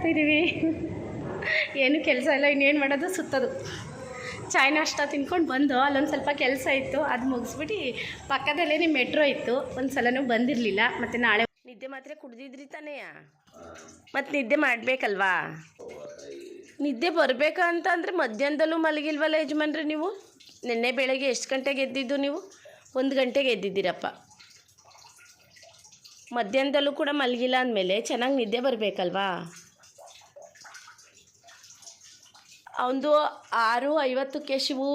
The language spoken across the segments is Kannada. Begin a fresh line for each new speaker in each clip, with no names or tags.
ಆಗ್ತಿದ್ದೀವಿ ಏನು ಕೆಲಸ ಇಲ್ಲ, ಇನ್ನೇನು ಮಾಡೋದು? ಸುತ್ತೋದು. ಚಾಯ್ ನಾಷ್ಟ ತಿನ್ಕೊಂಡು ಬಂದು ಅಲ್ಲೊಂದು ಸ್ವಲ್ಪ ಕೆಲಸ ಇತ್ತು, ಅದು ಮುಗಿಸ್ಬಿಟ್ಟು ಪಕ್ಕದಲ್ಲೇ ನಿಮ್ಮ ಮೆಟ್ರೋ ಇತ್ತು, ಒಂದು ಸಲನೂ ಬಂದಿರಲಿಲ್ಲ, ಮತ್ತು ನಾಳೆ ನಿದ್ದೆ ಮಾತ್ರ ಕುಡ್ದಿದ್ರಿ ತಾನೇ? ಮತ್ತು ನಿದ್ದೆ ಮಾಡಬೇಕಲ್ವಾ? ನಿದ್ದೆ ಬರಬೇಕು ಅಂತ ಅಂದರೆ ಮಧ್ಯಾಹ್ನದಲ್ಲೂ ಮಲಗಿಲ್ವಲ್ಲ ಯಜಮಾನ್ರೆ ನೀವು? ನಿನ್ನೆ ಬೆಳಗ್ಗೆ ಎಷ್ಟು ಗಂಟೆಗೆ ಎದ್ದಿದ್ದು ನೀವು? ಒಂದು ಗಂಟೆಗೆ ಎದ್ದಿದ್ದೀರಪ್ಪ. ಮಧ್ಯಾಹ್ನದಲ್ಲೂ ಕೂಡ ಮಲಗಿಲ್ಲ ಅಂದಮೇಲೆ ಚೆನ್ನಾಗಿ ನಿದ್ದೆ ಬರಬೇಕಲ್ವಾ? ಅವನು ಆರು ಐವತ್ತಕ್ಕೆ ಶಿವು.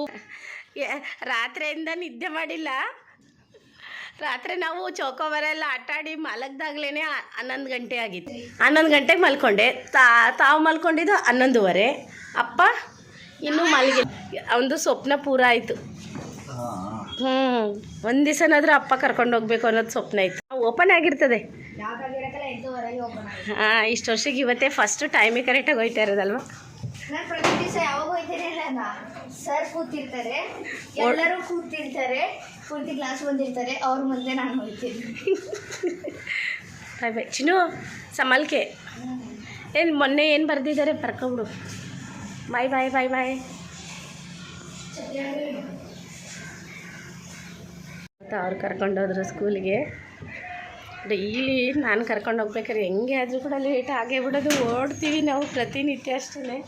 ರಾತ್ರಿಯಿಂದ ನಿದ್ದೆ ಮಾಡಿಲ್ಲ. ರಾತ್ರಿ ನಾವು ಚೌಕೋಬರೆಲ್ಲ ಆಟಾಡಿ ಮಲಗ್ದಾಗ್ಲೇ ಹನ್ನೊಂದು ಗಂಟೆ ಆಗಿತ್ತು. ಹನ್ನೊಂದು ಗಂಟೆಗೆ ಮಲ್ಕೊಂಡೆ. ತಾ ತಾವು ಮಲ್ಕೊಂಡಿದ್ದು ಹನ್ನೊಂದುವರೆ. ಅಪ್ಪ ಇನ್ನೂ ಮಲಗಿ ಅವನದು ಸ್ವಪ್ನ ಪೂರ ಆಯಿತು. ಹ್ಞೂ ಒಂದು ದಿವಸನಾದರೂ ಅಪ್ಪ ಕರ್ಕೊಂಡು ಹೋಗ್ಬೇಕು ಅನ್ನೋದು ಸ್ವಪ್ನ ಇತ್ತು. ಓಪನ್ ಆಗಿರ್ತದೆ. ಹಾಂ ಇಷ್ಟು ವರ್ಷಕ್ಕೆ ಇವತ್ತೇ ಫಸ್ಟು ಟೈಮಿಗೆ ಕರೆಕ್ಟಾಗಿ ಹೋಯ್ತಾ ಇರೋದಲ್ವ?
ನಾನು ಪ್ರತಿ ದಿವಸ ಯಾವಾಗ ಹೋಗ್ತೇನೆ ಅಲ್ಲ ಸರ್ ಕೂತಿರ್ತಾರೆ. ಎಲ್ಲರೂ ಕೂತಿರ್ತಾರೆ. ಪೂರ್ತಿ ಕ್ಲಾಸ್ ಬಂದಿರ್ತಾರೆ. ಅವ್ರ ಮುಂದೆ ನಾನು ಹೋಗ್ತೀನಿ.
ಬಾಯ್ ಚಿನ್ನು ಸಮಲ್ಕೆ. ಏನು ಮೊನ್ನೆ ಏನು ಬರೆದಿದ್ದಾರೆ ಬರ್ಕೊಬಿಡು ಬಾಯ್ ಬಾಯ್ ಬಾಯ್ ಬಾಯ್. ಅವ್ರು ಕರ್ಕೊಂಡೋದ್ರು ಸ್ಕೂಲಿಗೆ ಡೈಲಿ ನಾನು ಕರ್ಕೊಂಡು ಹೋಗ್ಬೇಕಾದ್ರೆ ಹೆಂಗೆ ಆದರೂ ಕೂಡ ಲೇಟ್ ಆಗೇ ಬಿಡೋದು. ಓಡ್ತೀವಿ ನಾವು ಪ್ರತಿನಿತ್ಯ ಅಷ್ಟೇ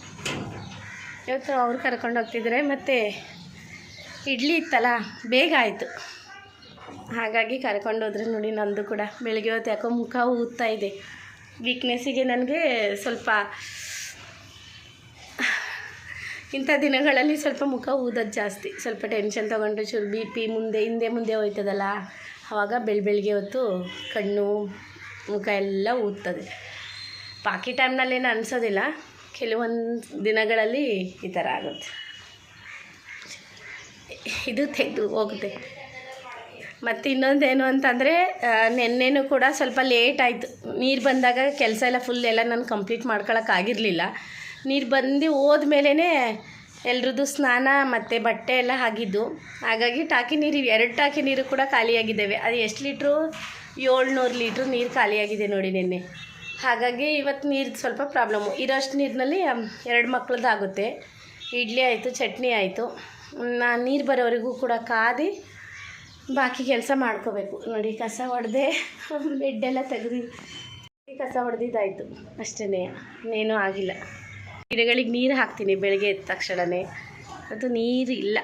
ಇವತ್ತು ಅವ್ರು ಕರ್ಕೊಂಡು ಹೋಗ್ತಿದ್ರೆ ಮತ್ತು ಇಡ್ಲಿ ಇತ್ತಲ್ಲ, ಬೇಗ ಆಯಿತು. ಹಾಗಾಗಿ ಕರ್ಕೊಂಡು ಹೋದ್ರೆ ನೋಡಿ ನಂದು ಕೂಡ. ಬೆಳಗ್ಗೆ ಹೊತ್ತು ಯಾಕೋ ಮುಖ ಊದ್ತಾ ಇದೆ. ವೀಕ್ನೆಸ್ಸಿಗೆ ನನಗೆ ಸ್ವಲ್ಪ ಇಂಥ ದಿನಗಳಲ್ಲಿ ಸ್ವಲ್ಪ ಮುಖ ಊದೋದು ಜಾಸ್ತಿ. ಸ್ವಲ್ಪ ಟೆನ್ಷನ್ ತೊಗೊಂಡು ಚೂರು ಬಿ ಪಿ ಮುಂದೆ, ಹಿಂದೆ ಮುಂದೆ ಹೋಯ್ತದಲ್ಲ. ಆವಾಗ ಬೆಳ ಬೆಳಗ್ಗೆ ಹೊತ್ತು ಕಣ್ಣು, ಮುಖ ಎಲ್ಲ ಊದ್ತದೆ. ಬಾಕಿ ಟೈಮ್ನಲ್ಲೇನು ಅನಿಸೋದಿಲ್ಲ. ಕೆಲವೊಂದು ದಿನಗಳಲ್ಲಿ ಈ ಥರ ಆಗುತ್ತೆ. ಇದು ತೆಗೆದು ಹೋಗುತ್ತೆ. ಮತ್ತು ಇನ್ನೊಂದೇನು ಅಂತಂದರೆ ನಿನ್ನೆನೂ ಕೂಡ ಸ್ವಲ್ಪ ಲೇಟ್ ಆಯಿತು. ನೀರು ಬಂದಾಗ ಕೆಲಸ ಎಲ್ಲ ಫುಲ್ ಎಲ್ಲ ನಾನು ಕಂಪ್ಲೀಟ್ ಮಾಡ್ಕೊಳಕ್ಕಾಗಿರಲಿಲ್ಲ ನೀರು ಬಂದು ಹೋದ್ಮೇಲೇ ಎಲ್ರದ್ದು ಸ್ನಾನ ಮತ್ತು ಬಟ್ಟೆ ಎಲ್ಲ ಆಗಿದ್ದು. ಹಾಗಾಗಿ ಟಾಕಿ ನೀರು, ಎರಡು ಟಾಕಿ ನೀರು ಕೂಡ ಖಾಲಿಯಾಗಿದ್ದಾವೆ. ಅದು ಎಷ್ಟು ಲೀಟ್ರು? ಏಳ್ನೂರು ಲೀಟ್ರ್ ನೀರು ಖಾಲಿಯಾಗಿದೆ ನೋಡಿ ನಿನ್ನೆ. ಹಾಗಾಗಿ ಇವತ್ತು ನೀರು ಸ್ವಲ್ಪ ಪ್ರಾಬ್ಲಮ್ಮು ಇರೋಷ್ಟು ನೀರಿನಲ್ಲಿ ಎರಡು ಮಕ್ಳದ್ದಾಗುತ್ತೆ ಇಡ್ಲಿ ಆಯಿತು, ಚಟ್ನಿ ಆಯಿತು. ನಾನು ನೀರು ಬರೋವರೆಗೂ ಕೂಡ ಕಾದಿ ಬಾಕಿ ಕೆಲಸ ಮಾಡ್ಕೋಬೇಕು. ನೋಡಿ, ಕಸ ಹೊಡೆದೆ ಬೆಡ್ಡೆಲ್ಲ ತೆಗೆದು, ಕಸ ಹೊಡೆದಿದ್ದಾಯಿತು. ಅಷ್ಟೇ ಇನ್ನೇನೂ ಆಗಿಲ್ಲ. ಗಿಡಗಳಿಗೆ ನೀರು ಹಾಕ್ತೀನಿ ಬೆಳಗ್ಗೆ ಎದ್ದ ತಕ್ಷಣವೇ ಅದು ನೀರು ಇಲ್ಲ.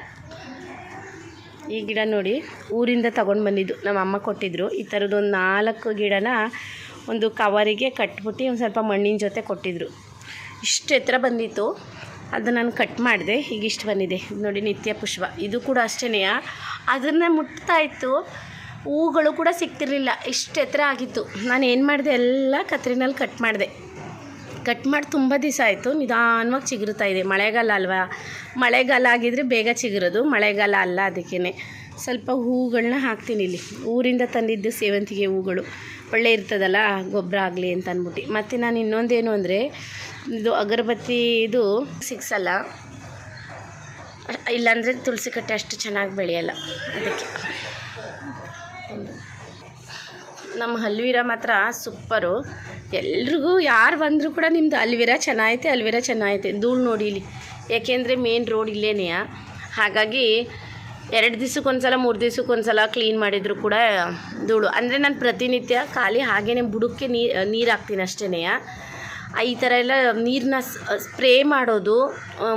ಈ ಗಿಡ ನೋಡಿ, ಊರಿಂದ ತಗೊಂಡು ಬಂದಿದ್ದು. ನಮ್ಮ ಅಮ್ಮ ಕೊಟ್ಟಿದ್ದರು ಈ ಥರದ್ದು ಒಂದು ನಾಲ್ಕು ಗಿಡನ ಒಂದು ಕವರಿಗೆ ಕಟ್ಬಿಟ್ಟು ಒಂದು ಸ್ವಲ್ಪ ಮಣ್ಣಿನ ಜೊತೆ ಕೊಟ್ಟಿದ್ದರು ಇಷ್ಟು ಎತ್ತರ ಬಂದಿತ್ತು. ಅದು ನಾನು ಕಟ್ ಮಾಡಿದೆ. ಈಗ ಇಷ್ಟು ಬಂದಿದೆ. ನೋಡಿ, ನಿತ್ಯ ಪುಷ್ಪ. ಇದು ಕೂಡ ಅಷ್ಟೇ ಅದನ್ನು ಮುಟ್ತಾ ಇತ್ತು. ಹೂಗಳು ಕೂಡ ಸಿಗ್ತಿರ್ಲಿಲ್ಲ. ಇಷ್ಟು ಎತ್ತರ ಆಗಿತ್ತು. ನಾನು ಏನು ಮಾಡಿದೆ? ಎಲ್ಲ ಕತ್ರಿನಲ್ಲಿ ಕಟ್ ಮಾಡಿದೆ. ಕಟ್ ಮಾಡಿ ತುಂಬ ದಿವಸ ಆಯಿತು, ನಿಧಾನವಾಗಿ ಚಿಗುರುತ್ತಾ ಇದೆ. ಮಳೆಗಾಲ ಅಲ್ವಾ? ಮಳೆಗಾಲ ಆಗಿದ್ರೆ ಬೇಗ ಚಿಗುರೋದು, ಮಳೆಗಾಲ ಅಲ್ಲ ಅದಕ್ಕೇ ಸ್ವಲ್ಪ ಹೂಗಳನ್ನ ಹಾಕ್ತೀನಿ ಇಲ್ಲಿ. ಊರಿಂದ ತಂದಿದ್ದು ಸೇವಂತಿಗೆ ಹೂಗಳು. ಒಳ್ಳೆ ಇರ್ತದಲ್ಲ, ಗೊಬ್ಬರ ಆಗಲಿ ಅಂತ ಅಂದ್ಬಿಟ್ಟು ಮತ್ತು ನಾನು ಇನ್ನೊಂದೇನು ಅಂದರೆ, ಇದು ಅಗರಬತ್ತಿ ಇದು ಸಿಕ್ಸಲ್ಲ ಇಲ್ಲಾಂದರೆ ತುಳಸಿ ಕಟ್ಟೆ ಅಷ್ಟು ಚೆನ್ನಾಗಿ ಬೆಳೆಯಲ್ಲ. ಅದಕ್ಕೆ. ನಮ್ಮ ಹಲ್ವೀರ ಮಾತ್ರ ಸೂಪರು. ಎಲ್ರಿಗೂ ಯಾರು ಬಂದರೂ ಕೂಡ ನಿಮ್ಮದು ಅಲ್ವಿರ ಚೆನ್ನಾಗೈತೆ ಅಲ್ವಿರ ಚೆನ್ನಾಗೈತೆ. ಧೂಳು ನೋಡಿ ಇಲ್ಲಿ. ಯಾಕೆಂದರೆ ಮೇನ್ ರೋಡ್ ಇಲ್ಲೇನೆಯ ಹಾಗಾಗಿ ಎರಡು ದಿವ್ಸಕ್ಕೊಂದ್ಸಲ, ಮೂರು ದಿವ್ಸಕ್ಕೊಂದ್ಸಲ ಕ್ಲೀನ್ ಮಾಡಿದರೂ ಕೂಡ ಧೂಳು. ಅಂದರೆ ನಾನು ಪ್ರತಿನಿತ್ಯ ಖಾಲಿ ಹಾಗೇ ಬುಡಕ್ಕೆ ನೀರು ನೀರು ಹಾಕ್ತೀನಿ ಅಷ್ಟೇ ಈ ಥರ ಎಲ್ಲ ನೀರನ್ನ ಸ್ಪ್ರೇ ಮಾಡೋದು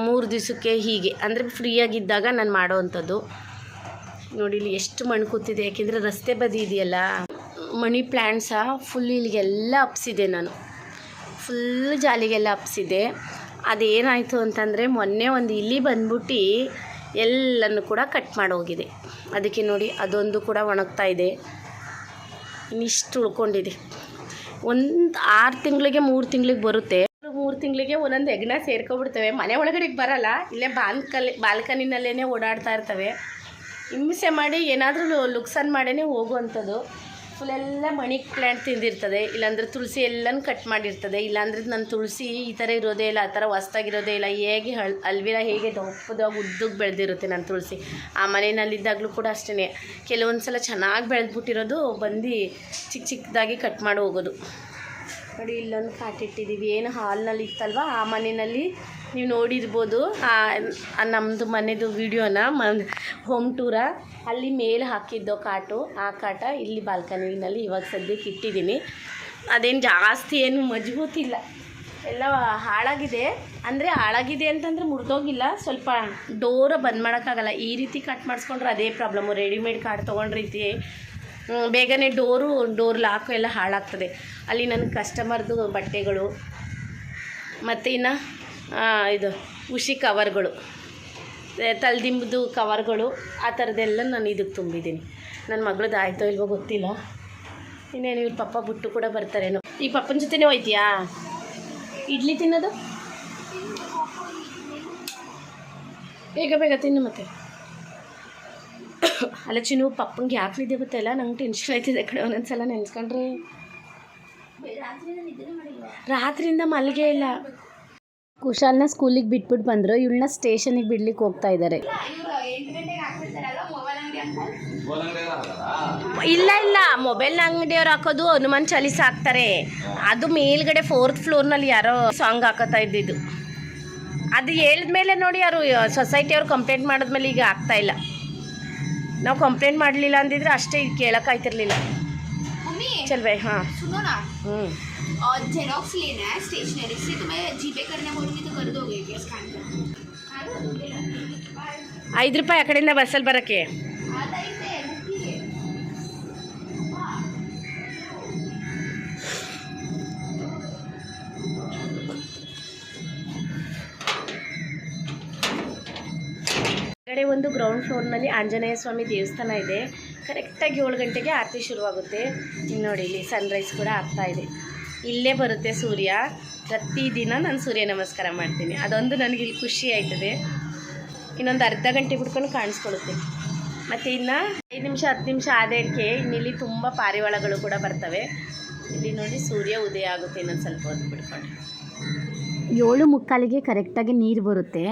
ಮೂರು ದಿವಸಕ್ಕೆ ಹೀಗೆ. ಅಂದರೆ ಫ್ರೀಯಾಗಿದ್ದಾಗ ನಾನು ಮಾಡೋವಂಥದ್ದು ನೋಡಿ ಇಲ್ಲಿ ಎಷ್ಟು ಮಣ್ಣು ಕೂತಿದೆ. ಯಾಕೆಂದರೆ ರಸ್ತೆ ಬದಿ ಇದೆಯಲ್ಲ. ಮನಿ ಪ್ಲ್ಯಾಂಟ್ಸ ಫುಲ್ ಇಲ್ಲಿಗೆಲ್ಲ ಹಬ್ಸಿದೆ ನಾನು. ಫುಲ್ ಜಾಲಿಗೆಲ್ಲ ಹಬ್ಸಿದೆ ಅದೇನಾಯಿತು ಅಂತಂದರೆ ಮೊನ್ನೆ ಒಂದು ಇಲಿ ಬಂದ್ಬಿಟ್ಟು ಎಲ್ಲನೂ ಕೂಡ ಕಟ್ ಮಾಡೋಗಿದೆ. ಅದಕ್ಕೆ ನೋಡಿ ಅದೊಂದು ಕೂಡ ಒಣಗ್ತಾ ಇದೆ. ಇನ್ನಿಷ್ಟು ಉಳ್ಕೊಂಡಿದೆ. ಒಂದು ಆರು ತಿಂಗಳಿಗೆ ಮೂರು ತಿಂಗಳಿಗೆ ಬರುತ್ತೆ. ಮೂರು ತಿಂಗಳಿಗೆ ಒಂದೊಂದು ಹೆಗ್ನ ಸೇರ್ಕೊಬಿಡ್ತವೆ. ಮನೆ ಒಳಗಡೆಗೆ ಬರಲ್ಲ, ಇಲ್ಲೇ ಬಾಲ್ಕಲಿ ಬಾಲ್ಕನಿನಲ್ಲೇ ಓಡಾಡ್ತಾ ಇರ್ತವೆ. ಹಿಂಸೆ ಮಾಡಿ ಏನಾದರೂ ಲುಕ್ಸನ್ ಮಾಡೇ ಹೋಗುವಂಥದ್ದು. ಫುಲ್ಲೆಲ್ಲ ಮಣಿ ಪ್ಲ್ಯಾಂಟ್ ತಿಂದಿರ್ತದೆ. ಇಲ್ಲಾಂದ್ರೆ ತುಳಸಿ ಎಲ್ಲನೂ ಕಟ್ ಮಾಡಿರ್ತದೆ. ಇಲ್ಲಾಂದ್ರೆ ನನ್ನ ತುಳಸಿ ಈ ಥರ ಇರೋದೇ ಇಲ್ಲ, ಆ ಥರ ಹೊಸ್ದಾಗಿರೋದೇ ಇಲ್ಲ. ಹೇಗೆ ಹಳ್, ಅಲ್ವಿರ ಹೇಗೆ ದಪ್ಪದಾಗಿ ಉದ್ದಕ್ಕೆ ಬೆಳೆದಿರುತ್ತೆ ನನ್ನ ತುಳಸಿ. ಆ ಮನೆಯಲ್ಲಿದ್ದಾಗಲೂ ಕೂಡ ಅಷ್ಟೇ ಕೆಲವೊಂದು ಸಲ ಚೆನ್ನಾಗಿ ಬೆಳೆದ್ಬಿಟ್ಟಿರೋದು ಬಂದು ಚಿಕ್ಕ ಚಿಕ್ಕದಾಗಿ ಕಟ್ ಮಾಡಿ ಹೋಗೋದು. ನೋಡಿ ಇಲ್ಲೊಂದು ಕಾಟಿಟ್ಟಿದ್ದೀವಿ ಏನು ಹಾಲ್ನಲ್ಲಿ ಇತ್ತಲ್ವ ಆ ಮನೆಯಲ್ಲಿ ನೀವು ನೋಡಿರ್ಬೋದು ನಮ್ಮದು ಮನೆದು ವಿಡಿಯೋನ ಮನ್ ಹೋಮ್ ಟೂರ ಅಲ್ಲಿ ಮೇಲೆ ಹಾಕಿದ್ದೋ ಕಾಟು, ಆ ಕಾಟ ಇಲ್ಲಿ ಬಾಲ್ಕನಿನಲ್ಲಿ ಇವಾಗ ಸದ್ಯಕ್ಕೆ ಇಟ್ಟಿದ್ದೀನಿ. ಅದೇನು ಜಾಸ್ತಿ ಏನು ಮಜಬೂತಿಲ್ಲ. ಎಲ್ಲ ಹಾಳಾಗಿದೆ. ಅಂದರೆ ಹಾಳಾಗಿದೆ ಅಂತಂದರೆ ಮುರಿದೋಗಿಲ್ಲ. ಸ್ವಲ್ಪ ಡೋರ ಬಂದ್ ಮಾಡೋಕ್ಕಾಗಲ್ಲ. ಈ ರೀತಿ ಕಟ್ ಮಾಡಿಸ್ಕೊಂಡ್ರೆ ಅದೇ ಪ್ರಾಬ್ಲಮ್ಮು ರೆಡಿಮೇಡ್ ಕಾರ್ಡ್ ತೊಗೊಂಡ್ರೆ ರೀತಿ ಬೇಗನೆ ಡೋರು ಡೋರ್ ಲಾಕು ಎಲ್ಲ ಹಾಳಾಗ್ತದೆ. ಅಲ್ಲಿ ನನ್ನ ಕಸ್ಟಮರ್ದು ಬಟ್ಟೆಗಳು, ಮತ್ತು ಇನ್ನು ಇದು ಉಷಿ ಕವರ್ಗಳು. ತಲೆದಿಂಬುದು ಕವರ್ಗಳು, ಆ ಥರದ್ದೆಲ್ಲ ನಾನು ಇದಕ್ಕೆ ತುಂಬಿದ್ದೀನಿ. ನನ್ನ ಮಗಳದ್ದು ಆಯಿತೋ ಇಲ್ವೋ ಗೊತ್ತಿಲ್ಲ. ಇನ್ನೇನು ಇವ್ರ ಪಪ್ಪ ಬಿಟ್ಟು ಕೂಡ ಬರ್ತಾರೇನೋ. ಈ ಪಪ್ಪನ ಜೊತೆನೇ ಹೋಯ್ತೀಯಾ? ಇಡ್ಲಿ ತಿನ್ನೋದು? ಬೇಗ ಬೇಗ ತಿನ್ನು ಮತ್ತೆ. ಅಲ್ಲ ಚಿನ್ನು ಪಪ್ಪಂಗೆ ಯಾಕೆ ನಿದ್ದೆ ಗೊತ್ತಲ್ಲ ನಂಗೆ ಟೆನ್ಷನ್ ಆಯ್ತಿದೆ ಕಡೆ
ನಿದ್ದೆ ಮಾಡಿಲ್ವಾ
ರಾತ್ರಿಯಿಂದ ಮಲ್ಗೆ ಇಲ್ಲ. ಕುಶಾಲ್ನ ಸ್ಕೂಲಿಗೆ ಬಿಟ್ಬಿಟ್ಟು ಬಂದರು. ಇವಳನ್ನ ಸ್ಟೇಷನಿಗೆ ಬಿಡ್ಲಿಕ್ಕೆ ಹೋಗ್ತಾ ಇದ್ದಾರೆ ಇಲ್ಲ ಇಲ್ಲ. ಮೊಬೈಲ್ ಅಂಗಡಿಯವ್ರು ಹಾಕೋದು ಹನುಮಾನ್ ಚಾಲೀಸ್ ಹಾಕ್ತಾರೆ. ಅದು ಮೇಲ್ಗಡೆ ಫೋರ್ತ್ ಫ್ಲೋರ್ನಲ್ಲಿ ಯಾರೋ ಸಾಂಗ್ ಹಾಕೋತಾ ಇದ್ದಿದ್ದು. ಅದು ಹೇಳಿದ್ಮೇಲೆ ನೋಡಿ ಯಾರು ಸೊಸೈಟಿಯವ್ರು ಕಂಪ್ಲೇಂಟ್ ಮಾಡಿದ್ಮೇಲೆ ಈಗ ಆಗ್ತಾ ಇಲ್ಲ. ನಾವು ಕಂಪ್ಲೇಂಟ್ ಮಾಡಲಿಲ್ಲ ಅಂದಿದ್ರೆ ಅಷ್ಟೇ ಇದು ಕೇಳೋಕ್ಕಾಯ್ತಿರ್ಲಿಲ್ಲ ಚಲ್ವೇ ಹಾಂ. ಹ್ಞೂ
और जेरोक्स लेना है स्टेशनरी से तो मैं जीपे करने बोलूँगी तो कर दोगे क्या स्कैन कर
ಐದು ರೂಪಾಯಿ ಆ ಕಡೆಯಿಂದ ಬಸ್ಸಲ್ಲಿ ಬರೋಕ್ಕೆ
आधा ही थे मुक्की
ಕಡೆ ಒಂದು ಗ್ರೌಂಡ್ ಫ್ಲೋರ್ನಲ್ಲಿ ಆಂಜನೇಯ ಸ್ವಾಮಿ ದೇವಸ್ಥಾನ ಇದೆ ಕರೆಕ್ಟಾಗಿ ಏಳು ಗಂಟೆಗೆ ಆರತಿ ಶುರುವಾಗುತ್ತೆ ಇಲ್ಲಿ ನೋಡಿ ಇಲ್ಲಿ ಸನ್ರೈಸ್ ಕೂಡ ಆಗ್ತಾ ಇದೆ ಇಲ್ಲೇ ಬರುತ್ತೆ ಸೂರ್ಯ. ಪ್ರತಿದಿನ ನಾನು ಸೂರ್ಯ ನಮಸ್ಕಾರ ಮಾಡ್ತೀನಿ. ಅದೊಂದು ನನಗೆ ಇಲ್ಲಿ ಖುಷಿ ಆಯ್ತದೆ. ಇನ್ನೊಂದು ಅರ್ಧ ಗಂಟೆ ಬಿಟ್ಕೊಂಡು ಕಾಣಿಸ್ಕೊಳ್ತೀನಿ ಮತ್ತು ಇನ್ನು ಐದು ನಿಮಿಷ, ಹತ್ತು ನಿಮಿಷ ಆದಕ್ಕೆ ಇನ್ನಿಲ್ಲಿ ತುಂಬ ಪಾರಿವಾಳಗಳು ಕೂಡ ಬರ್ತವೆ. ಇಲ್ಲಿ ನೋಡಿ ಸೂರ್ಯ ಉದಯ ಆಗುತ್ತೆ ಇನ್ನೊಂದು ಸ್ವಲ್ಪ ಹೊತ್ತು ಬಿಟ್ಕೊಂಡು.
ಏಳು ಮುಕ್ಕಾಲಿಗೆ ಕರೆಕ್ಟಾಗಿ ನೀರು ಬರುತ್ತೆ.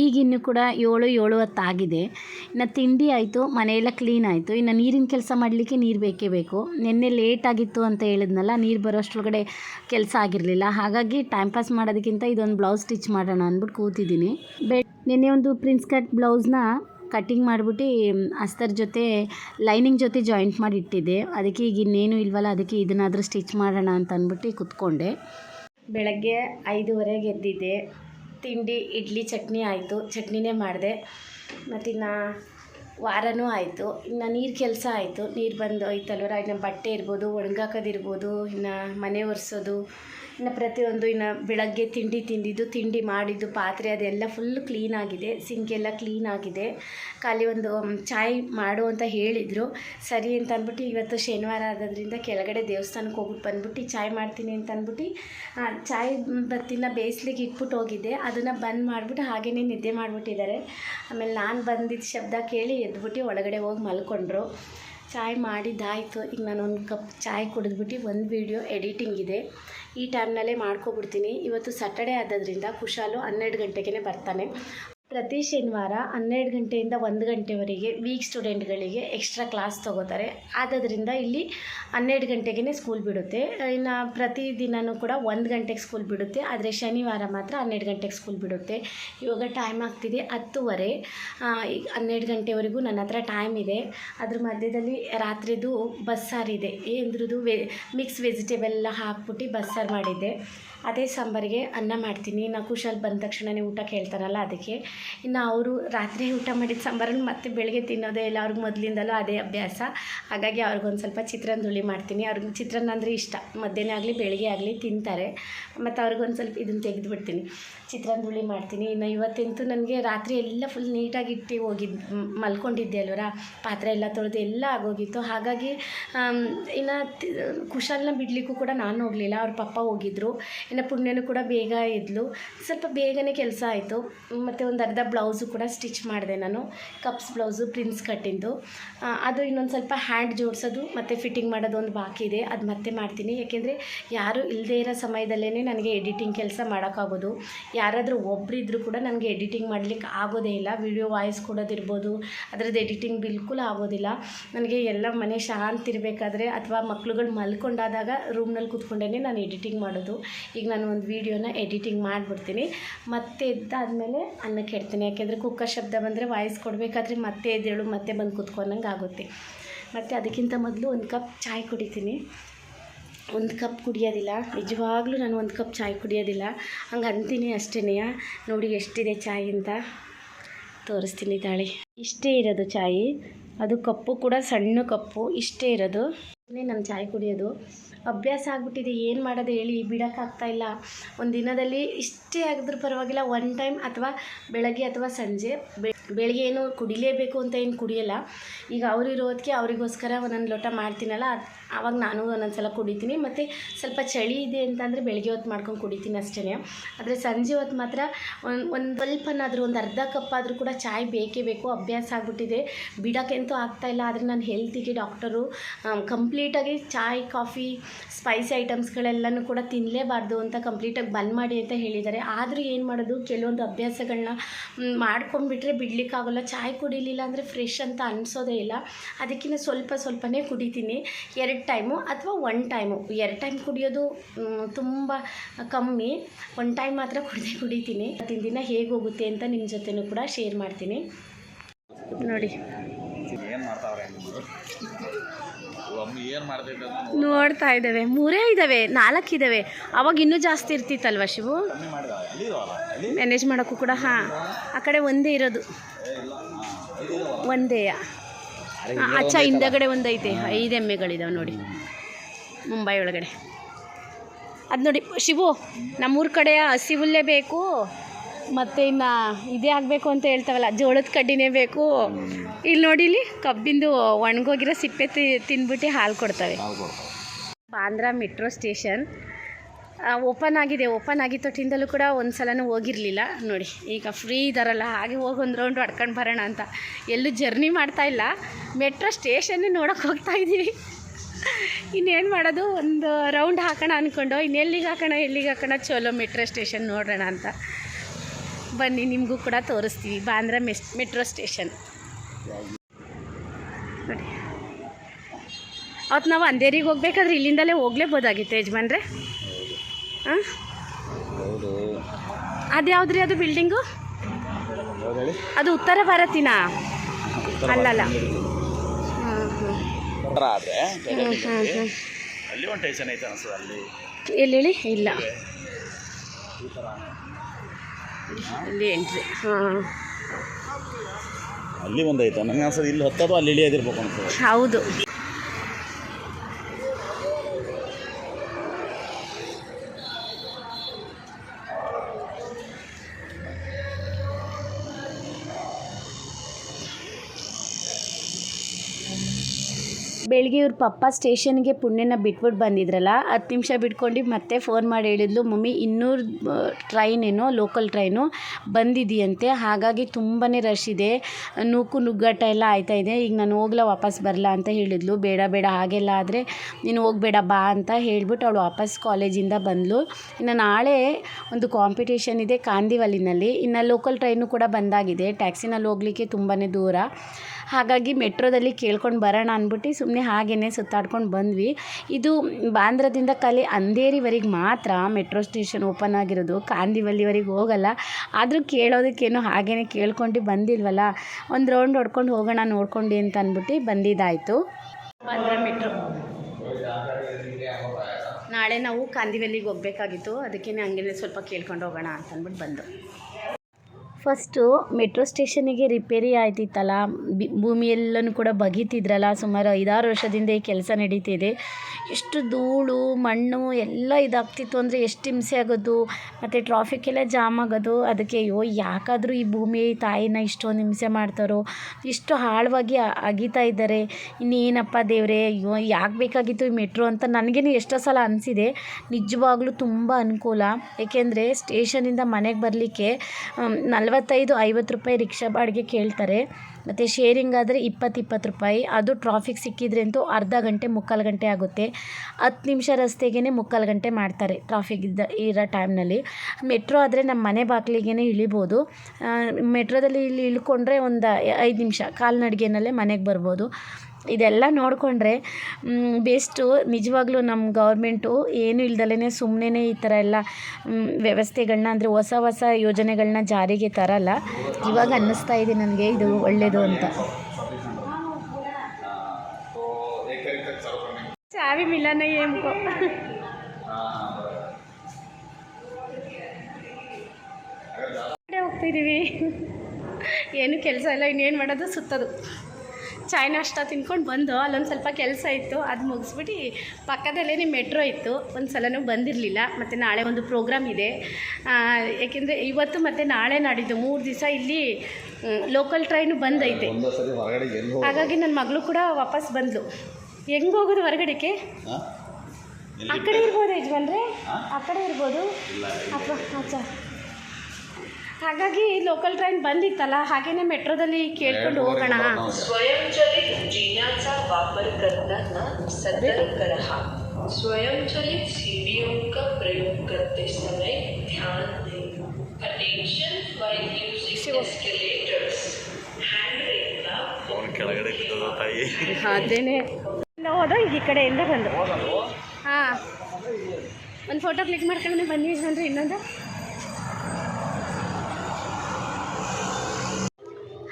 ಈಗಿನ್ನು ಕೂಡ ಏಳು ಏಳು ಹೊತ್ತಾಗಿದೆ. ಇನ್ನು ತಿಂಡಿ ಆಯಿತು, ಮನೆಯೆಲ್ಲ ಕ್ಲೀನ್ ಆಯಿತು. ಇನ್ನು ನೀರಿನ ಕೆಲಸ ಮಾಡಲಿಕ್ಕೆ ನೀರು ಬೇಕೇ ಬೇಕು. ನಿನ್ನೆ ಲೇಟ್ ಆಗಿತ್ತು ಅಂತ ಹೇಳಿದ್ನಲ್ಲ, ನೀರು ಬರೋಷ್ಟ್ರೊಳಗಡೆ ಕೆಲಸ ಆಗಿರಲಿಲ್ಲ. ಹಾಗಾಗಿ ಟೈಮ್ ಪಾಸ್ ಮಾಡೋದಕ್ಕಿಂತ ಇದೊಂದು ಬ್ಲೌಸ್ ಸ್ಟಿಚ್ ಮಾಡೋಣ ಅಂದ್ಬಿಟ್ಟು ಕೂತಿದ್ದೀನಿ ಬೆ ನಿನ್ನೆ ಒಂದು ಪ್ರಿನ್ಸ್ ಕಟ್ ಬ್ಲೌಸ್ನ ಕಟ್ಟಿಂಗ್ ಮಾಡಿಬಿಟ್ಟು ಅಸ್ತರ್ ಜೊತೆ ಲೈನಿಂಗ್ ಜೊತೆ ಜಾಯಿಂಟ್ ಮಾಡಿ ಇಟ್ಟಿದ್ದೆ. ಅದಕ್ಕೆ ಈಗ ಇನ್ನೇನು ಇಲ್ವಲ್ಲ, ಅದಕ್ಕೆ ಇದನ್ನಾದರೂ ಸ್ಟಿಚ್ ಮಾಡೋಣ ಅಂತ ಅಂದ್ಬಿಟ್ಟು ಕೂತ್ಕೊಂಡೆ.
ಬೆಳಗ್ಗೆ ಐದೂವರೆಗೆ ಎದ್ದಿದ್ದೆ. ತಿಂಡಿ, ಇಡ್ಲಿ, ಚಟ್ನಿ ಆಯಿತು. ಚಟ್ನಿನೇ ಮಾಡಿದೆ. ಮತ್ತಿನ್ನು ವಾರನೂ ಆಯಿತು. ಇನ್ನು ನೀರು ಕೆಲಸ ಆಯಿತು. ನೀರು ಬಂದು ಹೋಯ್ತಲ್ವರ? ಇನ್ನು ಬಟ್ಟೆ ಇರ್ಬೋದು ಒಣಗಾಕೋದಿರ್ಬೋದು ಇನ್ನು ಮನೆ ಒರೆಸೋದು. ಇನ್ನು ಪ್ರತಿಯೊಂದು ಇನ್ನು ಬೆಳಗ್ಗೆ ತಿಂಡಿ ತಿಂದಿದ್ದು, ತಿಂಡಿ ಮಾಡಿದ್ದು, ಪಾತ್ರೆ ಅದೆಲ್ಲ ಫುಲ್ ಕ್ಲೀನ್ ಆಗಿದೆ. ಸಿಂಕ್ ಎಲ್ಲ ಕ್ಲೀನ್ ಆಗಿದೆ. ಖಾಲಿ ಒಂದು ಚಾಯ್ ಮಾಡು ಅಂತ ಹೇಳಿದರು. ಸರಿ ಅಂತ ಅಂದ್ಬಿಟ್ಟು ಇವತ್ತು ಶನಿವಾರ ಆಗೋದ್ರಿಂದ ಕೆಳಗಡೆ ದೇವಸ್ಥಾನಕ್ಕೆ ಹೋಗ್ಬಿಟ್ಟು ಬಂದ್ಬಿಟ್ಟು ಚಾಯ್ ಮಾಡ್ತೀನಿ ಅಂತ ಅಂದ್ಬಿಟ್ಟು ಚಾಯ್ ಬತ್ತಿನ ಬೇಯಿಸ್ಲಿಕ್ಕೆ ಇಟ್ಬಿಟ್ಟು ಹೋಗಿದ್ದೆ. ಅದನ್ನು ಬಂದ್ ಮಾಡಿಬಿಟ್ಟು ಹಾಗೇ ನಿದ್ದೆ ಮಾಡಿಬಿಟ್ಟಿದ್ದಾರೆ. ಆಮೇಲೆ ನಾನು ಬಂದಿದ್ದ ಶಬ್ದ ಕೇಳಿ ಎದ್ಬಿಟ್ಟು ಒಳಗಡೆ ಹೋಗಿ ಮಲ್ಕೊಂಡ್ರು. ಚಾಯ್ ಮಾಡಿದ್ದಾಯಿತು. ಈಗ ನಾನು ಒಂದು ಕಪ್ ಚಾಯ್ ಕುಡಿದ್ಬಿಟ್ಟು ಒಂದು ವೀಡಿಯೋ ಎಡಿಟಿಂಗ್ ಇದೆ. ಈ ಟೈಮ್ನಲ್ಲೇ ಮಾಡ್ಕೊಬಿಡ್ತೀನಿ. ಇವತ್ತು ಸ್ಯಾಟರ್ಡೆ ಆದ್ದರಿಂದ ಕುಶಾಲು ಹನ್ನೆರಡು ಗಂಟೆಗೆ ಬರ್ತಾನೆ. ಪ್ರತಿ ಶನಿವಾರ ಹನ್ನೆರಡು ಗಂಟೆಯಿಂದ ಒಂದು ಗಂಟೆವರೆಗೆ ವೀಕ್ ಸ್ಟೂಡೆಂಟ್ಗಳಿಗೆ ಎಕ್ಸ್ಟ್ರಾ ಕ್ಲಾಸ್ ತೊಗೋತಾರೆ. ಆದ್ದರಿಂದ ಇಲ್ಲಿ ಹನ್ನೆರಡು ಗಂಟೆಗೇ ಸ್ಕೂಲ್ ಬಿಡುತ್ತೆ. ಇನ್ನು ಪ್ರತಿ ದಿನವೂ ಕೂಡ ಒಂದು ಗಂಟೆಗೆ ಸ್ಕೂಲ್ ಬಿಡುತ್ತೆ. ಆದರೆ ಶನಿವಾರ ಮಾತ್ರ ಹನ್ನೆರಡು ಗಂಟೆಗೆ ಸ್ಕೂಲ್ ಬಿಡುತ್ತೆ. ಇವಾಗ ಟೈಮ್ ಆಗ್ತಿದೆ ಹತ್ತುವರೆ. ಹನ್ನೆರಡು ಗಂಟೆವರೆಗೂ ನನ್ನ ಹತ್ರ ಟೈಮ್ ಇದೆ. ಅದ್ರ ಮಧ್ಯದಲ್ಲಿ ರಾತ್ರಿದು ಬಸ್ಸಾರಿದೆ ಏನದ್ರದ್ದು ವೆ ಮಿಕ್ಸ್ ವೆಜಿಟೇಬಲ್ ಎಲ್ಲ ಹಾಕ್ಬಿಟ್ಟು ಬಸ್ಸಾರು ಮಾಡಿದ್ದೆ. ಅದೇ ಸಾಂಬಾರಿಗೆ ಅನ್ನ ಮಾಡ್ತೀನಿ. ನಾ ಕುಶಲ್ ಬಂದ ತಕ್ಷಣನೇ ಊಟ ಕೇಳ್ತಾರಲ್ಲ ಅದಕ್ಕೆ. ಇನ್ನು ಅವರು ರಾತ್ರಿ ಊಟ ಮಾಡಿದ ಸಾಂಬಾರನ್ನು ಮತ್ತೆ ಬೆಳಗ್ಗೆ ತಿನ್ನೋದೇ ಇಲ್ಲ. ಅವ್ರಿಗೆ ಮೊದಲಿಂದಲೂ ಅದೇ ಅಭ್ಯಾಸ. ಹಾಗಾಗಿ ಅವ್ರಿಗೊಂದು ಸ್ವಲ್ಪ ಚಿತ್ರಾನ್ನ ಹುಳಿ ಮಾಡ್ತೀನಿ. ಅವ್ರಿಗೆ ಚಿತ್ರಾನ್ನ ಅಂದರೆ ಇಷ್ಟ. ಮಧ್ಯಾಹ್ನ ಆಗಲಿ, ಬೆಳಗ್ಗೆ ಆಗಲಿ ತಿಂತಾರೆ. ಮತ್ತು ಅವ್ರಿಗೊಂದು ಸ್ವಲ್ಪ ಇದನ್ನು ತೆಗೆದುಬಿಡ್ತೀನಿ. ಚಿತ್ರಾನ್ನ ಹುಳಿ ಮಾಡ್ತೀನಿ. ಇನ್ನು ಇವತ್ತಂತೂ ನನಗೆ ರಾತ್ರಿ ಎಲ್ಲ ಫುಲ್ ನೀಟಾಗಿ ಇಟ್ಟು ಹೋಗಿದ್ದು ಮಲ್ಕೊಂಡಿದ್ದೆ ಅಲ್ವರ? ಪಾತ್ರೆ ಎಲ್ಲ ತೊಳೆದು ಎಲ್ಲ ಆಗೋಗಿತ್ತು. ಹಾಗಾಗಿ ಇನ್ನು ಕುಶಾಲನ್ನ ಬಿಡಲಿಕ್ಕೂ ಕೂಡ ನಾನು ಹೋಗಲಿಲ್ಲ. ಅವ್ರ ಪಪ್ಪ ಹೋಗಿದ್ರು. ಇನ್ನು ಪುಣ್ಯನೂ ಕೂಡ ಬೇಗ ಇದ್ಲು. ಸ್ವಲ್ಪ ಬೇಗನೆ ಕೆಲಸ ಆಯಿತು. ಮತ್ತು ಒಂದು ಅರ್ಧ ಬ್ಲೌಸು ಕೂಡ ಸ್ಟಿಚ್ ಮಾಡಿದೆ ನಾನು. ಕಪ್ಸ್ ಬ್ಲೌಸು, ಪ್ರಿನ್ಸ್ ಕಟ್ಟಿಂದು ಅದು ಇನ್ನೊಂದು ಸ್ವಲ್ಪ ಹ್ಯಾಂಡ್ ಜೋಡಿಸೋದು, ಮತ್ತು ಫಿಟ್ಟಿಂಗ್ ಮಾಡೋದು ಒಂದು ಬಾಕಿ ಇದೆ. ಅದು ಮತ್ತೆ ಮಾಡ್ತೀನಿ. ಯಾಕೆಂದರೆ ಯಾರು ಇಲ್ಲದೇ ಇರೋ ಸಮಯದಲ್ಲೇ ನನಗೆ ಎಡಿಟಿಂಗ್ ಕೆಲಸ ಮಾಡೋಕ್ಕಾಗೋದು. ಯಾರಾದರೂ ಒಬ್ಬರಿದ್ದರೂ ಕೂಡ ನನಗೆ ಎಡಿಟಿಂಗ್ ಮಾಡಲಿಕ್ಕೆ ಆಗೋದೇ ಇಲ್ಲ. ವಿಡಿಯೋ ವಾಯ್ಸ್ ಕೊಡೋದಿರ್ಬೋದು. ಅದರದ್ದು ಎಡಿಟಿಂಗ್ ಬಿಲ್ಕುಲ್ ಆಗೋದಿಲ್ಲ. ನನಗೆ ಎಲ್ಲ ಮನೆ ಶಾಂತಿ ಇರಬೇಕಾದ್ರೆ ಅಥವಾ ಮಕ್ಕಳುಗಳು ಮಲ್ಕೊಂಡಾದಾಗ ರೂಮ್ನಲ್ಲಿ ಕೂತ್ಕೊಂಡೇ ನಾನು ಎಡಿಟಿಂಗ್ ಮಾಡೋದು. ಈಗ ನಾನು ಒಂದು ವೀಡಿಯೋನ ಎಡಿಟಿಂಗ್ ಮಾಡಿಬಿಡ್ತೀನಿ. ಮತ್ತೆ ಎದ್ದಾದಮೇಲೆ ಅನ್ನಕ್ಕೆ ಇಡ್ತೀನಿ ಯಾಕೆಂದರೆ ಕುಕ್ಕರ್ ಶಬ್ದ ಬಂದರೆ ವಾಯ್ಸ್ ಕೊಡಬೇಕಾದ್ರೆ ಮತ್ತೆ ಎದ್ದೇಳು, ಮತ್ತೆ ಬಂದು ಕುತ್ಕೊಂಡಂಗೆ ಆಗುತ್ತೆ. ಮತ್ತು ಅದಕ್ಕಿಂತ ಮೊದಲು ಒಂದು ಕಪ್ ಚಾಯ್ ಕುಡಿತೀನಿ. ಒಂದು ಕಪ್ ಕುಡಿಯೋದಿಲ್ಲ. ನಿಜವಾಗ್ಲೂ ನಾನು ಒಂದು ಕಪ್ ಚಾಯ್ ಕುಡಿಯೋದಿಲ್ಲ. ಹಂಗೆ ಅಂತೀನಿ ಅಷ್ಟೇ ನೋಡಿ ಎಷ್ಟಿದೆ ಚಾಯ್ ಅಂತ. ತೋರಿಸ್ತೀನಿ ತಾಳಿ. ಇಷ್ಟೇ ಇರೋದು ಚಾಯಿ. ಅದು ಕಪ್ಪು ಕೂಡ ಸಣ್ಣ ಕಪ್ಪು. ಇಷ್ಟೇ ಇರೋದು. ನಾನು ಚಾಯ್ ಕುಡಿಯೋದು. ಅಭ್ಯಾಸ ಆಗಿಬಿಟ್ಟಿದೆ, ಏನು ಮಾಡೋದು ಹೇಳಿ ಬಿಡೋಕ್ಕಾಗ್ತಾ ಇಲ್ಲ. ಒಂದು ದಿನದಲ್ಲಿ ಇಷ್ಟೇ ಆಗಿದ್ರೂ ಪರವಾಗಿಲ್ಲ ಒನ್ ಟೈಮ್ ಅಥವಾ ಬೆಳಗ್ಗೆ ಅಥವಾ ಸಂಜೆ. ಬೆಳಗ್ಗೆ ಏನು ಕುಡಿಲೇಬೇಕು ಅಂತ ಏನು ಕುಡಿಯಲ್ಲ. ಈಗ ಅವ್ರು ಅವರಿಗೋಸ್ಕರ ಒಂದೊಂದು ಲೋಟ ಮಾಡ್ತೀನಲ್ಲ ಆವಾಗ ನಾನು ಒಂದೊಂದು ಕುಡಿತೀನಿ. ಮತ್ತು ಸ್ವಲ್ಪ ಚಳಿ ಇದೆ ಅಂತಂದರೆ ಬೆಳಗ್ಗೆ ಹೊತ್ತು ಮಾಡ್ಕೊಂಡು ಕುಡಿತೀನಿ ಅಷ್ಟೇ ಆದರೆ ಸಂಜೆ ಹೊತ್ತು ಮಾತ್ರ ಒಂದು ಒಂದು ಸ್ವಲ್ಪನಾದರೂ, ಒಂದು ಅರ್ಧ ಕಪ್ ಆದರೂ ಕೂಡ ಚಾಯ್ ಬೇಕೇ ಬೇಕು. ಅಭ್ಯಾಸ ಆಗಿಬಿಟ್ಟಿದೆ. ಬಿಡೋಕ್ಕಂತೂ ಆಗ್ತಾಯಿಲ್ಲ ಆದರೆ ನಾನು ಹೆಲ್ತಿಗೆ ಡಾಕ್ಟರು ಕಂಪ್ಲೀಟಾಗಿ ಚಾಯ್ ಕಾಫಿ ಸ್ಪೈಸಿ ಐಟಮ್ಸ್ಗಳೆಲ್ಲನೂ ಕೂಡ ತಿನ್ನಲೇಬಾರ್ದು ಅಂತ ಕಂಪ್ಲೀಟಾಗಿ ಬಂದ್ ಮಾಡಿ ಅಂತ ಹೇಳಿದ್ದಾರೆ. ಆದರೂ ಏನು ಮಾಡೋದು? ಕೆಲವೊಂದು ಅಭ್ಯಾಸಗಳನ್ನ ಮಾಡ್ಕೊಂಡ್ಬಿಟ್ರೆ ಬಿಡಲಿಕ್ಕಾಗಲ್ಲ. ಚಾಯ್ ಕುಡಿಲಿಲ್ಲ ಅಂದರೆ ಫ್ರೆಶ್ ಅಂತ ಅನಿಸೋದೇ ಇಲ್ಲ. ಅದಕ್ಕಿಂತ ಸ್ವಲ್ಪ ಸ್ವಲ್ಪನೇ ಕುಡಿತೀನಿ. ಎರಡು ಟೈಮು ಅಥವಾ ಒನ್ ಟೈಮು? ಎರಡು ಟೈಮ್ ಕುಡಿಯೋದು ತುಂಬ ಕಮ್ಮಿ. ಒನ್ ಟೈಮ್ ಮಾತ್ರ ಕುಡಿದೇ ಕುಡಿತೀನಿ. ಇವತ್ತಿನ ದಿನ ಹೇಗೆ ಹೋಗುತ್ತೆ ಅಂತ ನಿಮ್ಮ ಜೊತೆನೂ ಕೂಡ ಶೇರ್ ಮಾಡ್ತೀನಿ. ನೋಡಿ. ನೋಡ್ತಾ ಇದ್ದಾವೆ. ಮೂರೇ ಇದ್ದಾವೆ ನಾಲ್ಕು ಇದ್ದಾವೆ. ಅವಾಗ ಇನ್ನೂ ಜಾಸ್ತಿ ಇರ್ತಿತ್ತಲ್ವ ಶಿವು? ಮ್ಯಾನೇಜ್ ಮಾಡೋಕ್ಕೂ ಕೂಡ ಹಾಂ. ಆ ಕಡೆ ಒಂದೇ ಇರೋದು. ಒಂದೇ ಅಚ್ಚ ಹಿಂದಗಡೆ ಒಂದು ಐತೆ ಐದು ಎಮ್ಮೆಗಳಿದಾವೆ ನೋಡಿ. ಮುಂಬೈ ಒಳಗಡೆ. ಅದು ನೋಡಿ ಶಿವು ನಮ್ಮೂರ ಕಡೆ ಹಸಿ ಹುಲ್ಲೇ ಬೇಕು ಮತ್ತು ಇನ್ನು ಇದೇ ಆಗಬೇಕು ಅಂತ ಹೇಳ್ತಾವಲ್ಲ ಜೋಳದ ಕಡ್ಡಿನೇ ಬೇಕು. ಇಲ್ಲಿ ನೋಡಿ ಇಲ್ಲಿ ಕಬ್ಬಿಂದು ಒಣಗೋಗಿರೋ ಸಿಪ್ಪೆ ತಿ ತಿಂದ್ಬಿಟ್ಟು ಹಾಲು ಕೊಡ್ತವೆ. Bandra metro station. ಓಪನ್ ಆಗಿದೆ ಓಪನ್ ಆಗಿತ್ತು ತೊಟ್ಟಿಂದಲೂ ಕೂಡ ಒಂದು ಸಲನೂ ಹೋಗಿರಲಿಲ್ಲ. ನೋಡಿ, ಈಗ ಫ್ರೀ ಇದ್ದಾರಲ್ಲ ಹಾಗೆ ಹೋಗಿ ಒಂದು ರೌಂಡ್ ಹೊಡ್ಕೊಂಡು ಬರೋಣ ಅಂತ. ಎಲ್ಲೂ ಜರ್ನಿ ಮಾಡ್ತಾ ಇಲ್ಲ. ಮೆಟ್ರೋ ಸ್ಟೇಷನ್ನೇ ನೋಡೋಕೆ ಹೋಗ್ತಾ ಇದ್ದೀವಿ ಇನ್ನೇನು ಮಾಡೋದು? ಒಂದು ರೌಂಡ್ ಹಾಕೋಣ ಅಂದ್ಕೊಂಡು ಇನ್ನೆಲ್ಲಿಗೆ ಹಾಕೋಣ, ಎಲ್ಲಿಗೆ ಹಾಕೋಣ, ಚಲೋ ಮೆಟ್ರೋ ಸ್ಟೇಷನ್ ನೋಡೋಣ ಅಂತ. ಬನ್ನಿ, ನಿಮಗೂ ಕೂಡ ತೋರಿಸ್ತೀವಿ. ಬಾಂದ್ರಾ ಮೆಸ್ ಮೆಟ್ರೋ ಸ್ಟೇಷನ್ ಅವತ್ತು ನಾವು ಅಂಧೇರಿಗೆ ಹೋಗ್ಬೇಕಾದ್ರೆ ಇಲ್ಲಿಂದಲೇ ಹೋಗ್ಲೇಬೋದಾಗಿತ್ತು ಯಜಮಾನ್ರೆ? ಅದು ಯಾವ್ದ್ರಿ ಅದು ಬಿಲ್ಡಿಂಗು? ಅದು ಉತ್ತರ ಭಾರತಿನ? ಅಲ್ಲಲ್ಲ ಎಲ್ಲಿ ಹೇಳಿ ಇಲ್ಲ. ಇಲ್ಲಿ. ಎಂಟ್ರಿ. ಹಾಂ
ಅಲ್ಲಿ ಒಂದು ಐತೆ. ನಂಗೆ ಅನ್ಸೋದು ಇಲ್ಲಿ ಹತ್ತೋದು ಅಲ್ಲಿ ಇಳಿಯೋದಿರ್ಬೇಕು ಅನ್ಸೋದು
ಹೌದು. ಬೆಳಿಗ್ಗೆ ಇವ್ರ ಪಪ್ಪ ಸ್ಟೇಷನ್ಗೆ ಪುಣ್ಯನ ಬಿಟ್ಬಿಟ್ಟು ಬಂದಿದ್ರಲ್ಲ, ಹತ್ತು ನಿಮಿಷ ಬಿಟ್ಕೊಂಡು ಮತ್ತೆ ಫೋನ್ ಮಾಡಿ ಹೇಳಿದ್ಲು, ಮಮ್ಮಿ, ಇನ್ನೂರು ಟ್ರೈನ್ ಏನೋ ಲೋಕಲ್ ಟ್ರೈನು ಬಂದಿದೆಯಂತೆ, ಹಾಗಾಗಿ ತುಂಬಾ ರಶ್ ಇದೆ, ನೂಕು ನುಗ್ಗಾಟ ಎಲ್ಲ ಆಯ್ತಾ ಇದೆ, ಈಗ ನಾನು ಹೋಗ್ಲಾ ವಾಪಸ್ ಬರಲ್ಲ ಅಂತ ಹೇಳಿದ್ಲು, ಬೇಡ ಬೇಡ, ಹಾಗೆಲ್ಲ ಆದರೆ ನೀನು ಹೋಗಬೇಡ, ಬಾ ಅಂತ ಹೇಳ್ಬಿಟ್ಟು ಅವಳು ವಾಪಸ್ ಕಾಲೇಜಿಂದ ಬಂದಳು ಇನ್ನು ನಾಳೆ ಒಂದು ಕಾಂಪಿಟೇಷನ್ ಇದೆ ಕಾಂದಿವಲಿನಲ್ಲಿ, ಇನ್ನು ಲೋಕಲ್ ಟ್ರೈನು ಕೂಡ ಬಂದಾಗಿದೆ, ಟ್ಯಾಕ್ಸಿನಲ್ಲಿ ಹೋಗಲಿಕ್ಕೆ ತುಂಬಾ ದೂರ ಹಾಗಾಗಿ ಮೆಟ್ರೋದಲ್ಲಿ ಕೇಳ್ಕೊಂಡು ಬರೋಣ ಅಂದ್ಬಿಟ್ಟು ಸುಮ್ಮನೆ ಹಾಗೇ ಸುತ್ತಾಡ್ಕೊಂಡು ಬಂದ್ವಿ. ಇದು ಬಾಂದ್ರದಿಂದ ಕಲೆ ಅಂಧೇರಿವರೆಗೆ ಮಾತ್ರ ಮೆಟ್ರೋ ಸ್ಟೇಷನ್ ಓಪನ್ ಆಗಿರೋದು ಕಾಂದಿವಲ್ಲಿವರೆಗೆ ಹೋಗಲ್ಲ. ಆದರೂ ಕೇಳೋದಕ್ಕೇನು ಹಾಗೇ ಕೇಳ್ಕೊಂಡು ಬಂದಿಲ್ವಲ್ಲ ಒಂದು ರೌಂಡ್ ಹೊಡ್ಕೊಂಡು ಹೋಗೋಣ ನೋಡ್ಕೊಂಡು ಅಂತ ಅಂದ್ಬಿಟ್ಟು ಬಂದಿದ್ದಾಯಿತು ಮೆಟ್ರೋ. ನಾಳೆ ನಾವು ಕಾಂದಿವಲ್ಲಿಗೆ ಹೋಗ್ಬೇಕಾಗಿತ್ತು ಅದಕ್ಕೇ ಹಂಗೇ ಸ್ವಲ್ಪ ಕೇಳ್ಕೊಂಡು ಹೋಗೋಣ ಅಂತ ಅಂದ್ಬಿಟ್ಟು ಬಂದು. ಫಸ್ಟು ಮೆಟ್ರೋ ಸ್ಟೇಷನಿಗೆ ರಿಪೇರಿ ಆಯ್ತಿತ್ತಲ್ಲ. ಬಿ ಭೂಮಿಯೆಲ್ಲನೂ ಕೂಡ ಬಗೀತಿದ್ರಲ್ಲ. ಸುಮಾರು ಐದಾರು ವರ್ಷದಿಂದ ಈ ಕೆಲಸ ನಡೀತಿದೆ. ಎಷ್ಟು ಧೂಳು, ಮಣ್ಣು ಎಲ್ಲ ಇದಾಗ್ತಿತ್ತು ಅಂದರೆ ಎಷ್ಟು ಹಿಂಸೆ ಆಗೋದು. ಮತ್ತು ಟ್ರಾಫಿಕ್ ಎಲ್ಲ ಜಾಮ್ ಆಗೋದು. ಅದಕ್ಕೆ ಅಯ್ಯೋ, ಯಾಕಾದರೂ ಈ ಭೂಮಿ ತಾಯಿನ ಇಷ್ಟೊಂದು ಹಿಂಸೆ ಮಾಡ್ತಾರೋ. ಇಷ್ಟು ಆಳವಾಗಿ ಅ- ಅಗೀತಾ ಇದ್ದಾರೆ. ಇನ್ನೇನಪ್ಪ ದೇವರೇ, ಅಯ್ಯೋ, ಯಾಕೆ ಬೇಕಾಗಿತ್ತು ಈ ಮೆಟ್ರೋ ಅಂತ ನನಗೇನು ಎಷ್ಟೋ ಸಲ ಅನಿಸಿದೆ. ನಿಜವಾಗ್ಲೂ ತುಂಬ ಅನುಕೂಲ. ಏಕೆಂದರೆ ಸ್ಟೇಷನಿಂದ ಮನೆಗೆ ಬರಲಿಕ್ಕೆ ನಲವತ್ತೈದು, ಐವತ್ತು ರೂಪಾಯಿ ರಿಕ್ಷಾ ಬಾಡಿಗೆ ಕೇಳ್ತಾರೆ. ಮತ್ತು ಶೇರಿಂಗ್ ಆದರೆ ಇಪ್ಪತ್ತು ಇಪ್ಪತ್ತು ರೂಪಾಯಿ. ಅದು ಟ್ರಾಫಿಕ್ ಸಿಕ್ಕಿದ್ರೆ ಅಂತೂ ಅರ್ಧ ಗಂಟೆ, ಮುಕ್ಕಾಲು ಗಂಟೆ ಆಗುತ್ತೆ. ಹತ್ತು ನಿಮಿಷ ರಸ್ತೆಗೇ ಮುಕ್ಕಾಲು ಗಂಟೆ ಮಾಡ್ತಾರೆ ಟ್ರಾಫಿಕ್ ಇದ್ದ, ಇರೋ ಟೈಮ್ನಲ್ಲಿ ಮೆಟ್ರೋ ಆದರೆ ನಮ್ಮ ಮನೆ ಬಾಗಿಲಿಗೆ ಇಳಿಬೋದು. ಮೆಟ್ರೋದಲ್ಲಿ ಇಲ್ಲಿ ಇಳ್ಕೊಂಡ್ರೆ ಒಂದು ಐದು ನಿಮಿಷ. ಕಾಲ್ನಡಿಗೆನಲ್ಲೇ ಮನೆಗೆ ಬರ್ಬೋದು. ಇದೆಲ್ಲ ನೋಡಿಕೊಂಡ್ರೆ ಬೆಸ್ಟು ನಿಜವಾಗ್ಲೂ ನಮ್ಮ ಗೌರ್ಮೆಂಟು ಏನು ಇಲ್ದಲೇ ಸುಮ್ಮನೆ ಈ ಥರ ಎಲ್ಲ ವ್ಯವಸ್ಥೆಗಳನ್ನ ಅಂದರೆ ಹೊಸ ಹೊಸ ಯೋಜನೆಗಳನ್ನ ಜಾರಿಗೆ ತರಲ್ಲ. ಇವಾಗ ಅನ್ನಿಸ್ತಾ ಇದೆ ನನಗೆ ಇದು ಒಳ್ಳೆಯದು ಅಂತ.
ಚಾವಿ ಮಿಲನೇ ಏಮ್ಕೋ ಹೋಗ್ತಿದ್ದೀವಿ ಏನು ಕೆಲಸ ಇಲ್ಲ ಇನ್ನೇನು ಮಾಡೋದು ಸುತ್ತದು. ಚಾಯ್ ನಾಷ್ಟ ತಿನ್ಕೊಂಡು ಬಂದು ಅಲ್ಲೊಂದು ಸ್ವಲ್ಪ ಕೆಲಸ ಇತ್ತು ಅದು ಮುಗಿಸ್ಬಿಟ್ಟು ಪಕ್ಕದಲ್ಲೇ ಮೆಟ್ರೋ ಇತ್ತು ಒಂದು ಸಲನೂ ಬಂದಿರಲಿಲ್ಲ ಮತ್ತು ನಾಳೆ ಒಂದು ಪ್ರೋಗ್ರಾಮ್ ಇದೆ. ಏಕೆಂದರೆ ಇವತ್ತು ಮತ್ತು ನಾಳೆ ನಾಡಿದ್ದು ಮೂರು ದಿವಸ ಇಲ್ಲಿ ಲೋಕಲ್ ಟ್ರೈನು ಬಂದೈತೆ. ಹಾಗಾಗಿ ನನ್ನ ಮಗಳು ಕೂಡ ವಾಪಸ್ ಬಂದಳು ಹೆಂಗೆ ಹೋಗೋದು ಹೊರಗಡೆಗೆ ಆ ಕಡೆ ಇರ್ಬೋದು ಯಜಮಾನ್ರೆ? ಆ ಕಡೆ ಇರ್ಬೋದು? ಅಥವಾ ಆಚೆ ಹಾಗಾಗಿ ಲೋಕಲ್ ಟ್ರೈನ್ ಬಂದಿತ್ತಲ್ಲ ಹಾಗೇನೆ ಮೆಟ್ರೋದಲ್ಲಿ ಕೇಳ್ಕೊಂಡು ಹೋಗೋಣ
स्वयंचलित जिन्याचा वापर करताना सतर्क रहा स्वयंचलित सीढ़ियों का प्रयोग करते समय ध्यान दें attention while using escalators handrail का
ಅವನು ಕೆಳಗಡೆ ಬಿದ್ದದ ತಾಯಿ
ಅದೇನೆ ಹೋದೋ ಈ ಕಡೆಯಿಂದ ಬಂದು ಹಾಂ ಒಂದು ಫೋಟೋ ಕ್ಲಿಕ್ ಮಾಡ್ಕೊಂಡೆ ಬನ್ನಿ ಯಜಮಾನ್ರೆ ಇನ್ನೊಂದು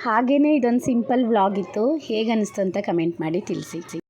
ಹಾಗೆಯೇ ಇದೊಂದು ಸಿಂಪಲ್ ವ್ಲಾಗ್ ಇತ್ತು. ಹೇಗೆ ಅನ್ನಿಸ್ತು ಅಂತ ಕಮೆಂಟ್ ಮಾಡಿ ತಿಳಿಸಿ.